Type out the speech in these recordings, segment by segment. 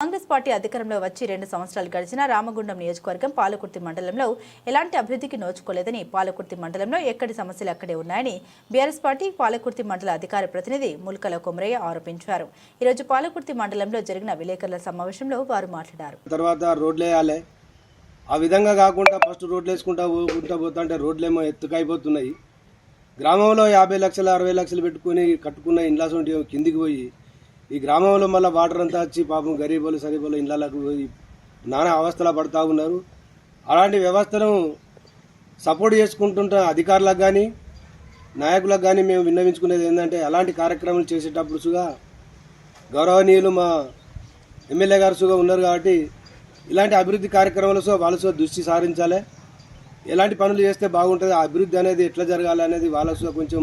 Congress party అధికారంలో వచ్చి రెండు సంవత్సరాలు గడిచిన రామగుండం నియోజకవర్గం పాలకుర్తి మండలంలో ఎలాంటి అభివృద్ధికి నోచుకోలేదని పాలకుర్తి మండలంలో ఎక్కడి సమస్యలు అక్కడే ఉన్నాయని బీఆర్ఎస్ పార్టీ పాలకుర్తి మండల అధికార ప్రతినిధి ముల్కల కొమరయ్య ఆరోపించారు. ఈరోజు పాలకుర్తి మండలంలో జరిగిన విలేకరుల సమావేశంలో వారు మాట్లాడారు. తర్వాత రోడ్లు వేయాలి ఆ విధంగా కాకుండా ఫస్ట్ రోడ్లు వేసుకుంటా పోకుంటా పోతా అంటే రోడ్లేమో ఎత్తుకైపోతున్నాయి. గ్రామంలో యాభై లక్షలు అరవై లక్షలు పెట్టుకుని కట్టుకున్న ఇండ్లాస్ ఉంటే కిందికి పోయి ఈ గ్రామంలో మళ్ళీ వాటర్ అంతా వచ్చి పాపం గరీబులు సరీబులు ఇండ్లకు పోయి నానా అవస్థలు పడుతూ ఉన్నారు. అలాంటి వ్యవస్థను సపోర్ట్ చేసుకుంటుంట అధికారులకు కానీ నాయకులకు కానీ మేము విన్నవించుకునేది ఏంటంటే అలాంటి కార్యక్రమాలు చేసేటప్పుడు సుగా గౌరవనీయులు మా ఎమ్మెల్యే గారు సుగా ఉన్నారు కాబట్టి ఇలాంటి అభివృద్ధి కార్యక్రమాలు సో వాళ్ళ సో దృష్టి సారించాలి. ఎలాంటి పనులు చేస్తే బాగుంటుంది ఆ అభివృద్ధి అనేది ఎట్లా జరగాలి అనేది వాళ్ళ కొంచెం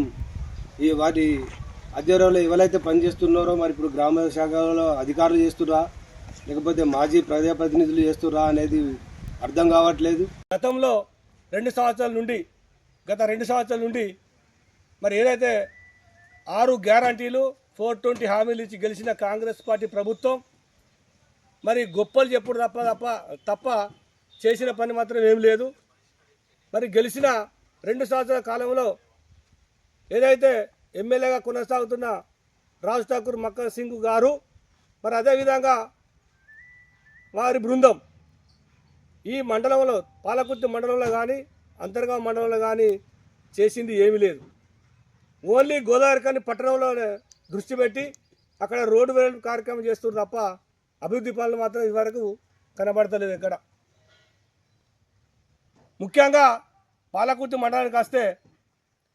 ఈ వాటి అధ్వర్యంలో ఎవరైతే పనిచేస్తున్నారో మరి ఇప్పుడు గ్రామ శాఖలో అధికారులు చేస్తురా లేకపోతే మాజీ ప్రజాప్రతినిధులు చేస్తురా అనేది అర్థం కావట్లేదు. గతంలో రెండు సంవత్సరాల నుండి గత రెండు సంవత్సరాల నుండి మరి ఏదైతే ఆరు గ్యారంటీలు ఫోర్ ట్వంటీ హామీలు ఇచ్చి గెలిచిన కాంగ్రెస్ పార్టీ ప్రభుత్వం మరి గొప్పలు చెప్పుడు తప్ప తప్ప తప్ప చేసిన పని మాత్రం ఏం లేదు. మరి గెలిచిన రెండు సంవత్సరాల కాలంలో ఏదైతే ఎమ్మెల్యేగా కొనసాగుతున్న రాజ్ ఠాకూర్ మక్కర్ సింగ్ గారు మరి అదేవిధంగా వారి బృందం ఈ మండలంలో పాలకుర్తి మండలంలో కానీ అంతర్గా మండలంలో కానీ చేసింది ఏమీ లేదు. ఓన్లీ గోదావరి కానీ పట్టణంలో దృష్టి పెట్టి అక్కడ రోడ్డు వేలు కార్యక్రమం చేస్తున్నారు తప్ప అభివృద్ధి పనులు మాత్రం ఇదివరకు కనబడతలేదు ఎక్కడ. ముఖ్యంగా పాలకుర్తి మండలానికి వస్తే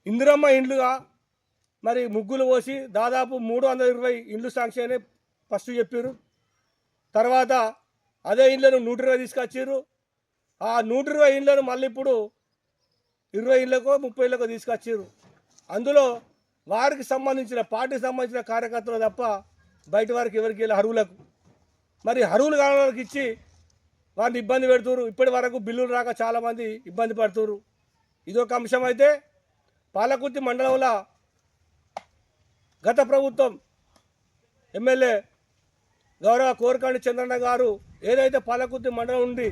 ఇందిరమ్మ ఇండ్లుగా మరి ముగ్గులు పోసి దాదాపు మూడు వందల ఇరవై ఇండ్లు శాంక్షన్ అయినాయి. ఫస్ట్ చెప్పారు తర్వాత అదే ఇండ్లను నూట ఇరవై తీసుకొచ్చారు ఆ నూట ఇరవై ఇండ్లను మళ్ళీ ఇప్పుడు ఇరవై ఇళ్ళకో ముప్పై ఇళ్ళకో తీసుకొచ్చారు అందులో వారికి సంబంధించిన పార్టీకి సంబంధించిన కార్యకర్తలు తప్ప బయట వారికి ఎవరికి వెళ్ళి అరువులకు మరి అరువులు కాని ఇచ్చి వారిని ఇబ్బంది పెడుతున్నారు ఇప్పటి వరకు బిల్లులు రాక చాలామంది ఇబ్బంది పడుతున్నారు ఇదొక అంశం అయితే పాలకుర్తి మండలంలో గత ప్రభుత్వం ఎమ్మెల్యే గౌరవ కోరకండి చంద్రన్న గారు ఏదైతే పాలకుర్తి మండలం నుండి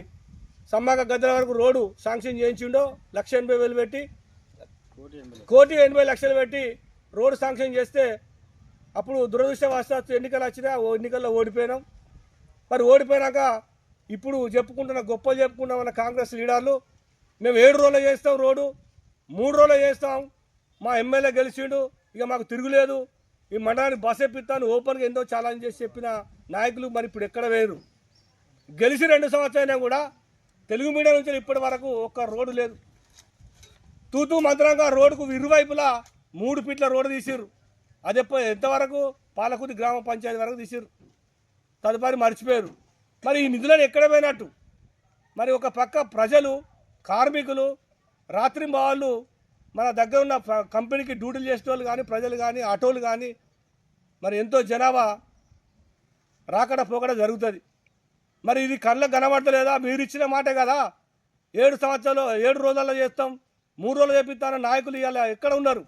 సమ్మక గద్దల వరకు రోడ్డు శాంక్షన్ చేయించిండో లక్ష ఎనభై వేలు పెట్టి కోటి ఎనభై లక్షలు పెట్టి రోడ్డు శాంక్షన్ చేస్తే అప్పుడు దురదృష్టవశాత్తు ఎన్నికలు వచ్చినా ఓ ఎన్నికల్లో ఓడిపోయినాం. మరి ఓడిపోయినాక ఇప్పుడు చెప్పుకుంటున్న గొప్పలు మన కాంగ్రెస్ లీడర్లు మేము ఏడు రోజులు చేస్తాం రోడ్డు మూడు రోజులు చేస్తాం. మా ఎమ్మెల్యే గెలిచిండు ఇక మాకు తిరుగులేదు. ఈ మండలానికి బస్ ఎప్పిస్తాను ఓపెన్గా ఎంతో ఛాలెంజ్ చేసి చెప్పిన నాయకులు మరి ఇప్పుడు ఎక్కడ వేరు? గెలిచి రెండు సంవత్సరాలైనా కూడా తెలుగు మీడియా నుంచి ఇప్పటి వరకు ఒక్క రోడ్డు లేదు. తూతూ మంత్రంగా రోడ్డుకు ఇరువైపులా మూడు ఫీట్ల రోడ్డు తీసిర్రు. అది ఎంతవరకు? పాలకుది గ్రామ పంచాయతీ వరకు తీసిరు తదుపరి మర్చిపోయారు. మరి ఈ నిధులను ఎక్కడ పోయినట్టు? మరి ఒక పక్క ప్రజలు కార్మికులు రాత్రి వాళ్ళు మన దగ్గర ఉన్న కంపెనీకి డ్యూటీలు చేసే వాళ్ళు కానీ ప్రజలు కానీ ఆటోలు కానీ మరి ఎంతో జనాభా రాకడ పోకడ జరుగుతుంది. మరి ఇది కళ్ళకు కనబడతలేదా? మీరు ఇచ్చిన మాటే కదా. ఏడు సంవత్సరాలు ఏడు రోజుల్లో చేస్తాం మూడు రోజులు చేపిస్తాన నాయకులు ఇవాళ ఎక్కడ ఉన్నారు?